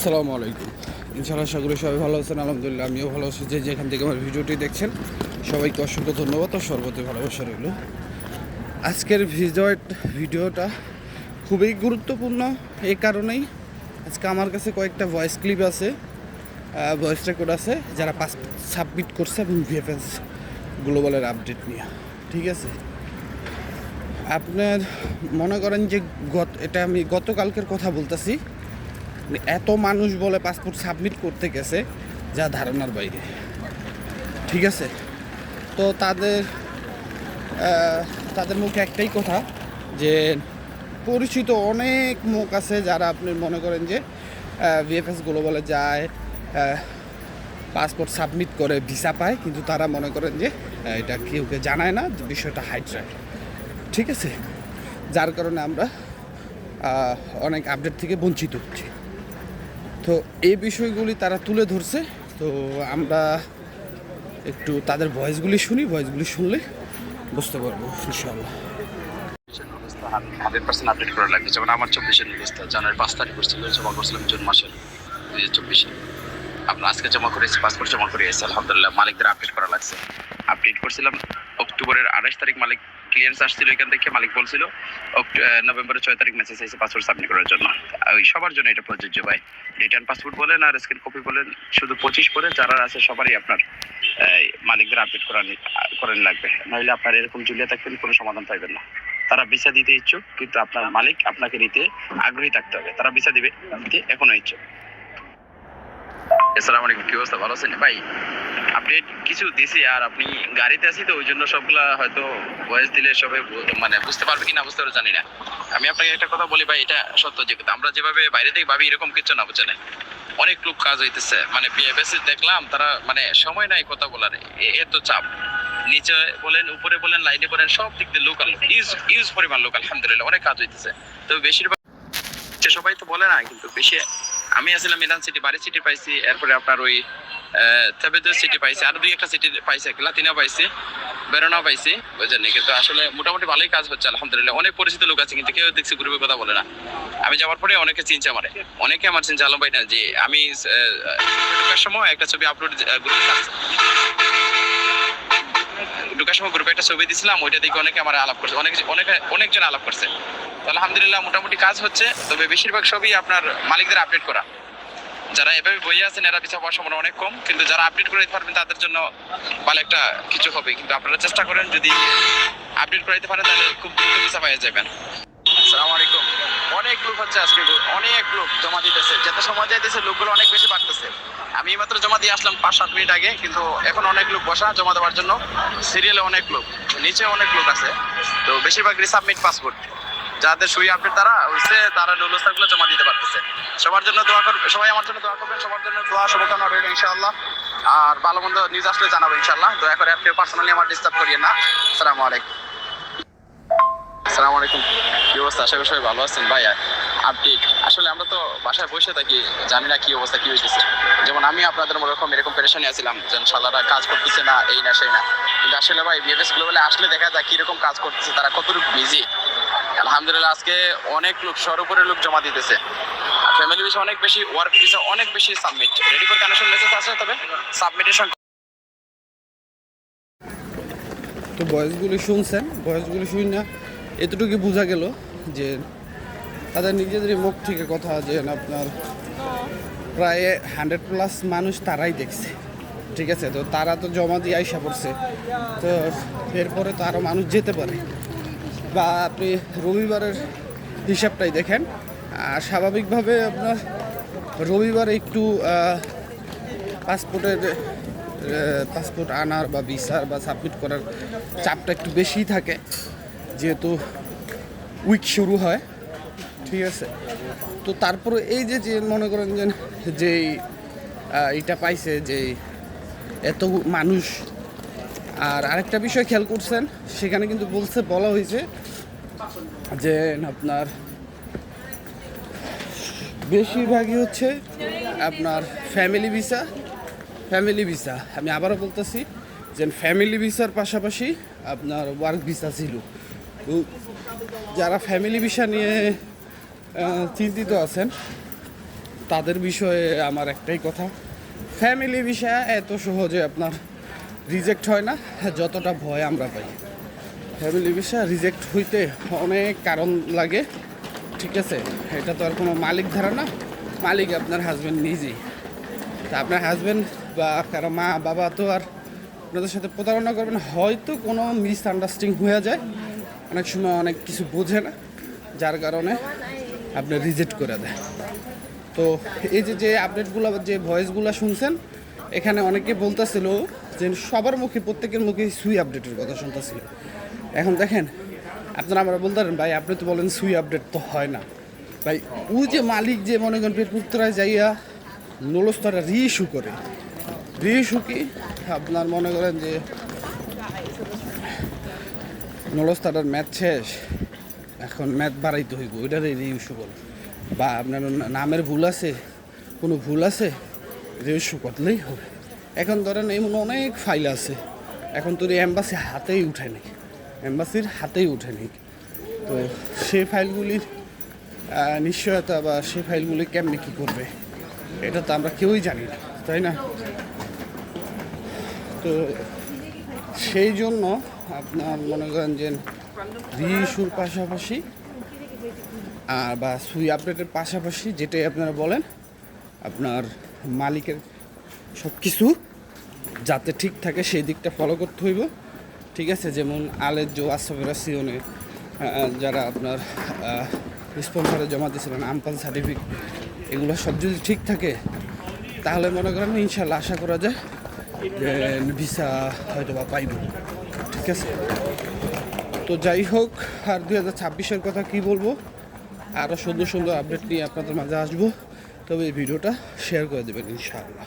আসসালামু আলাইকুম। ইনশাআল্লাহ করি সবাই ভালো আছেন, আলহামদুলিল্লাহ আমিও ভালো আছি। যে যেখান থেকে আমার ভিডিওটি দেখছেন, সবাইকে অসংখ্য ধন্যবাদ আর সর্বতে ভালোবাসা রইল। আজকের ভিডিওট ভিডিওটা খুবই গুরুত্বপূর্ণ এই কারণেই আজকে আমার কাছে কয়েকটা ভয়েস ক্লিপ আছে ভয়েস রেকর্ড আছে, যারা পাস সাবমিট করছে এবং ভিএফএস গ্লোবালের আপডেট নিয়ে। ঠিক আছে? আপনার মনে করেন যে গত এটা আমি গতকালকের কথা বলতেছি। এত মানুষ বলে পাসপোর্ট সাবমিট করতে গেছে, যা ধারণার বাইরে। ঠিক আছে? তো তাদের তাদের মুখে একটাই কথা, যে পরিচিত অনেক মুখ আছে যারা আপনি মনে করেন যে ভিএফএসগুলো বলে যায় পাসপোর্ট সাবমিট করে ভিসা পায়, কিন্তু তারা মনে করেন যে এটা কেউকে জানায় না, বিষয়টা হাইড রাখে। ঠিক আছে? যার কারণে আমরা অনেক আপডেট থেকে বঞ্চিত হচ্ছি। তো এই বিষয়গুলি তারা তুলে ধরছে। তো আমরা একটু তাদের ভয়েসগুলি শুনি, ভয়েসগুলি শুনলে বুঝতে পারব ইনশাল্লাহ হান্ড্রেড পার্সেন্ট আপডেট করা লাগবে। যেমন আমার চব্বিশের নিউজটা, জানুয়ারি পাঁচ তারিখ করছিল জমা করছিলাম জুন মাসের দুই হাজার চব্বিশে। আপনার আজকে জমা করেছি, পাসপোর্ট জমা করে এসে আলহামদুলিল্লাহ। মালিকদের আপডেট করা লাগছে। আপডেট করছিলাম অক্টোবরের আঠাশ তারিখ মালিক ক্লিয়ারেন্স আসছিল, এখান থেকে মালিক বলছিল নভেম্বরের ছয় তারিখ মেসেজ এসেছে পাসপোর্ট সাবমিট করার জন্য। ওই সবার জন্য এটা প্রযোজ্য ভাই। রিটার্ন পাসপোর্ট বলেন আর স্ক্রিন কপি বলেন, শুধু পঁচিশ পরে যারা আছে সবারই আপনার মালিকদের আপডেট করা করেন লাগবে। নইলে আপনার এরকম জুলিয়া থাকবেন, কোনো সমাধান পাইবেন না। তারা ভিসা দিতে ইচ্ছুক, কিন্তু আপনার মালিক আপনাকে নিতে আগ্রহী থাকতে হবে। তারা ভিসা দিবে, দিতে এখনও ইচ্ছুক। কি অবস্থা? ভালো আছেন? ভাই কিছু দিছি আর আপনি গাড়িতে আছি তো ওই জন্য সবগুলা হয়তো দিলে সবাই মানে বুঝতে পারবে বুঝতে পারবে, জানি না। আমি আপনাকে একটা কথা বলি ভাই, এটা সত্য যে আমরা যেভাবে বাইরে থেকে ভাবি, এরকম কিছু না, বুঝছেন? অনেক লোক কাজ হইতেছে। মানে দেখলাম, তারা মানে সময় নাই কথা বলার। এত চাপ। নিচে বলেন, উপরে বলেন, লাইনে বলেন, সব দিক দিয়ে লোকাল ইউজ ইউজ পরিমাণ লোক, আলহামদুলিল্লাহ, অনেক কাজ হইতেছে। তবে বেশিরভাগ সবাই তো বলে না, কিন্তু বেশি আমি আসলাম মিলান সিটি, বাড়ি সিটি পাইছি, এরপরে আপনার ওই তেবেদর সিটি পাইছি, আর দুই একটা সিটি পাইছি লাতিনা পাইছি বেরোনা পাইছি, বুঝলেন কিন্তু আসলে মোটামুটি ভালোই কাজ হচ্ছে, আলহামদুলিল্লাহ। অনেক পরিচিত লোক আছে, কিন্তু কেউ দেখছি গ্রুপে কথা বলে না। আমি যাওয়ার পরে অনেকে চিনছে আমারে। অনেকে আমার চিনছে, আলম ভাই না, যে আমি সময় একটা ছবি আপলোড গ্রুপে ঢোকার সময় গ্রুপে একটা ছবি দিছিলাম, ওইটা দেখে অনেকে আমার আলাপ করছে। অনেক অনেকে অনেকজন আলাপ করছে। তো আলহামদুলিল্লাহ মোটামুটি কাজ হচ্ছে, তবে বেশিরভাগ সবই আপনার মালিকদের আপডেট করা। যারা এভাবে বইয়ে আছেন, এরা পিছা পাওয়ার সম্ভাবনা অনেক কম, কিন্তু যারা আপডেট করে দিতে পারবেন, তাদের জন্য ভালো একটা কিছু হবে। কিন্তু আপনারা চেষ্টা করেন, যদি আপডেট করে দিতে পারেন, তাহলে খুব দ্রুত পিছা পাওয়া যাবেন। আসসালামু আলাইকুম। অনেক লোক হচ্ছে আজকে অনেক লোক জমা দিতেছে। যত সময় যাইতেছে, লোকগুলো অনেক বেশি বাড়তেছে। আমি মাত্র জমা দিয়ে আসলাম পাঁচ, সাত মিনিট আগে, কিন্তু এখন অনেক লোক বসা জমা দেওয়ার জন্য। সিরিয়ালে অনেক লোক, নিচে অনেক লোক আছে। তো বেশিরভাগ রিসাবমিট পাসপোর্ট যাদের সুই আপডেট তারা হচ্ছে তারা নুলস্তারগুলো জমা দিতে পারতেছে। সবার জন্য দোয়া করবে, সবাই আমার জন্য দোয়া করবেন, সবার জন্য দোয়া, শুভকামনা রইল ইনশাআল্লাহ। আর ভালো মন্দ নিউজ আসলে জানাব ইনশাআল্লাহ। দয়া করে আপনি পার্সোনালি আমার ডিস্টার্ব করিয়ে না। আসসালামু আলাইকুম। আসসালামু আলাইকুম। কি অবস্থা? আশা করি সবাই ভালো আছেন। ভাই আপডেট আসলে আমরা তো বাসায় বসে থাকি, জানি না কি অবস্থা, কি হইতেছে। যেমন আমি আপনাদের ওরকম এরকম পেরেশানি আছিলাম, যে শালারা কাজ করতেছে না, এই না, সেই না। কিন্তু আসলে ভাই বিএফএস গ্লোবালে আসলে দেখা যায় কীরকম কাজ করতেছে, তারা কতটুকু বিজি আলহামদুলিল্লাহ, আজকে অনেক লোক সর্বোপরি লোক জমা দিতেছে। ফ্যামিলি বিষয়ে অনেক বেশি ওয়ার্ক ভিসা অনেক বেশি submit ready for connection message আছে তবে? সাবমিটেশন তো ভয়েসগুলি শুনছেন ভয়েসগুলি শুনি না। এতটুকু বোঝা গেল যে তাদের নিজেদের মুখ থেকে কথা যে আপনার প্রায় হান্ড্রেড প্লাস মানুষ তারাই দেখছে, ঠিক আছে? তো তারা তো জমা দিয়ে আইসা পড়ছে। তো এরপরে তো আরও মানুষ যেতে পারে। বা আপনি রবিবারের হিসাবটাই দেখেন। স্বাভাবিকভাবে আপনার রবিবারে একটু পাসপোর্টের পাসপোর্ট আনার বা ভিসার বা সাবমিট করার চাপটা একটু বেশিই থাকে। যেহেতু উইক শুরু হয়, ঠিক আছে? তো তারপরে এই যে যে মনে করেন যে যেই এটা পাইছে যে, এত মানুষ, আর আরেকটা বিষয় খেয়াল করছেন, সেখানে কিন্তু বলছে, বলা হয়েছে যে, আপনার বেশিরভাগই হচ্ছে আপনার ফ্যামিলি ভিসা ফ্যামিলি ভিসা আমি আবারও বলতেছি যে ফ্যামিলি ভিসার পাশাপাশি আপনার ওয়ার্ক ভিসা ছিল। যারা ফ্যামিলি ভিসা নিয়ে চিন্তিত আছেন, তাদের বিষয়ে আমার একটাই কথা। ফ্যামিলি বিষয়ে এত সহজে আপনার রিজেক্ট হয় না, যতটা ভয় আমরা পাই। ফ্যামিলি বিষয়ে রিজেক্ট হইতে অনেক কারণ লাগে, ঠিক আছে? এটা তো আর কোনো মালিক ধারা না। মালিক আপনার হাজব্যান্ড নিজেই। তা আপনার হাজব্যান্ড বা কারও মা, বাবা তো আর আপনাদের সাথে প্রতারণা করবেন, হয়তো কোনো মিসআন্ডারস্ট্যান্ডিং হয়ে যায়। অনেক সময় অনেক কিছু বোঝে না, যার কারণে আপনি রিজেক্ট করে দেয় তো এই যে যে আপডেটগুলো, যে ভয়েসগুলো শুনছেন, এখানে অনেকে বলতেছিল যে সবার মুখে, প্রত্যেকের মুখে সুই আপডেটের কথা শুনতেছিল। এখন দেখেন, আপনারা আমরা বলতে পারেন, ভাই, আপনি তো বলেন সুই আপডেট তো হয় না। ভাই, ওই যে মালিক যে মনে করেন পেটপুত্রায় যাইয়া নলস্তরা রিইস্যু করে রিইস্যু কি? আপনার মনে করেন যে নলস্তাটার ম্যাথ শেষ, এখন ম্যাথ বাড়াইতে হইব, ওইটারে বলে। বা আপনার নামের ভুল আছে, কোনো ভুল আছে রিইস্যু করলেই হবে। এখন ধরেন এমন অনেক ফাইল আছে, এখন তো এম্বাসি হাতেই উঠে উঠেনি এম্বাসির হাতেই উঠে উঠেনি তো সেই ফাইলগুলির নিশ্চয়তা বা সেই ফাইলগুলি কেমনি কী করবে, এটা তো আমরা কেউই জানি না, তাই না? তো সেই জন্য আপনার মনে করেন যে রিইস্যুর পাশাপাশি, আর বা সুই আপডেটের পাশাপাশি যেটাই আপনারা বলেন, আপনার মালিকের সব কিছু যাতে ঠিক থাকে সেই দিকটা ফলো করতে হইব। ঠিক আছে, যেমন আলের জো আসফেরাসিওনে যারা আপনার স্পন্সারে জমা দিয়েছিলেন আমপাল সার্টিফিকেট এগুলো সব যদি ঠিক থাকে, তাহলে মনে করেন ইনশাল্লাহ আশা করা যায় ভিসা, হয়তো বা পাইব। ঠিক আছে? তো যাই হোক, আর দুই হাজার ছাব্বিশের কথা কী বলব? আরও সুন্দর সুন্দর আপডেট নিয়ে আপনাদের মাঝে আসব। তবে এই ভিডিওটা শেয়ার করে দেবেন, ইনশাআল্লাহ।